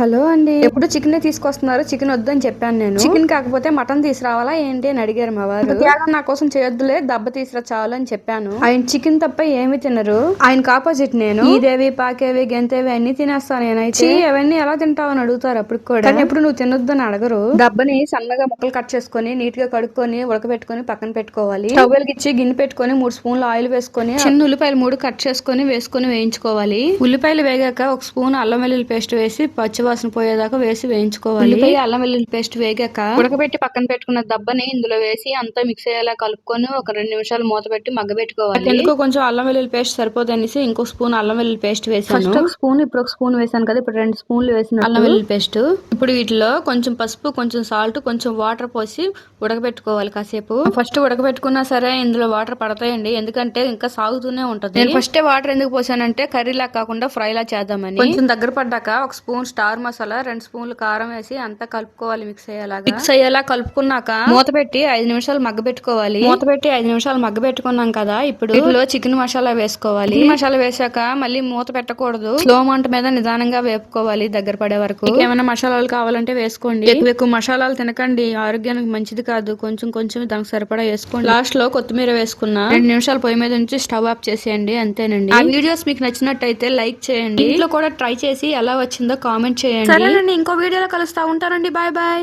Hello అండి. ఎప్పుడు chicken తీసుకొస్తున్నారు? చికెన్ వద్దని చెప్పాను నేను. చికెన్ కాకపోతే మటన్ తీసుకురావాలా ఏంటి అని అడిగారు మా వారు. త్యాగం నా కోసం చేయొద్దులే దెబ్బ తీసుకురా చాలు అని చెప్పాను. ఆయన చికెన్ తప్ప ఏమి తినరు. ఆయనకు ఆపోజిట్ నేను. ఈదేవి పాకేవి గెంతేవి అన్ని తినేస్తాను నేనైతే. "ఛీ, అవన్నీ ఎలా తింటావు అని అడుగుతారు అప్పుడు కూడా. కానీ ఎప్పుడు నువ్వు తినొద్దు అని అడగరు. దెబ్బని సన్నగా ముక్కలు కట్ చేసుకొని నీట్గా కడుక్కొని ఉడకబెట్టుకొని పక్కన పెట్టుకోవాలి. స్టవ్ వెలిగించి గిన్నె పెట్టుకొని మూడు స్పూన్లు ఆయిల్ వేసుకొని చిన్న ఉల్లిపాయలు మూడు కట్ చేసుకొని వేసుకొని వేయించుకోవాలి. ఉల్లిపాయలు వేగాక ఒక స్పూన్ అల్లం వెల్లుల్లి పేస్ట్ వేసి పచ్చివాసన పోయేదాకా వేసి వేయించుకోవాలి. అల్లం వెల్లుల్లి పేస్ట్ వేగాక ఉడకబెట్టి పక్కన పెట్టుకున్న దబ్బని ఇందులో వేసి అంతా మిక్స్ అయ్యేలా కలుపుకొని ఒక రెండు నిమిషాలు మూత పెట్టి మగ్గబెట్టుకోవాలి ఎందుకో కొంచెం అల్లం వెల్లుల్లి పేస్ట్ సరిపోదు అనేసి ఇంకో స్పూన్ అల్లం వెల్లుల్లి పేస్ట్ వేసాను. ఫస్ట్ ఒక స్పూన్ ఇప్పుడు ఒక స్పూన్ వేసాను కదా ఇప్పుడు రెండు స్పూన్లు వేసిన అల్లం వెల్లుల్లి పేస్ట్. ఇప్పుడు వీటిలో కొంచెం పసుపు కొంచెం సాల్ట్ కొంచెం వాటర్ పోసి ఉడకబెట్టుకోవాలి కాసేపు. ఫస్ట్ ఉడకబెట్టుకున్నా సరే ఇందులో వాటర్ పడతాయండి. ఎందుకంటే ఇంకా సాగుతూనే ఉంటది. నేను ఫస్ట్ వాటర్ ఎందుకు పోసానంటే కర్రీ లా కాకుండా ఫ్రై లా చేద్దామని. కొంచెం దగ్గర పడ్డాక ఒక స్పూన్ స్టార్ మసాలా రెండు స్పూన్లు కారం వేసి అంతా కలుపుకోవాలి మిక్స్ అయ్యేలాగా. మిక్స్ అయ్యేలా కలుపుకున్నాక మూత పెట్టి ఐదు నిమిషాలు మగ్గ పెట్టుకోవాలి. మూత పెట్టి ఐదు నిమిషాలు మగ్గ పెట్టుకున్నాం కదా ఇప్పుడు ఇందులో చికెన్ మసాలా వేసుకోవాలి. మసాలా వేసాక మళ్ళీ మూత పెట్టకూడదు. స్లో మంట మీద నిదానంగా వేపుకోవాలి దగ్గర పడే వరకు. ఏమైనా మసాలాలు కావాలంటే వేసుకోండి. ఎక్కువ ఎక్కువ మసాలాలు తినకండి. ఆరోగ్యానికి మంచిది కాదు. కొంచెం కొంచెం దానికి సరిపడా వేసుకోండి. లాస్ట్లో కొత్తిమీర వేసుకున్నా రెండు నిమిషాలు పొయ్యి మీద నుంచి స్టవ్ ఆఫ్ చేసేయండి. అంతేనండి. ఆ వీడియోస్ మీకు నచ్చినట్టయితే లైక్ చేయండి. ఇంట్లో కూడా ట్రై చేసి ఎలా వచ్చిందో కామెంట్ చేయండి. సరేనండి ఇంకో వీడియోలో కలుస్తా ఉంటానండి. Bye bye.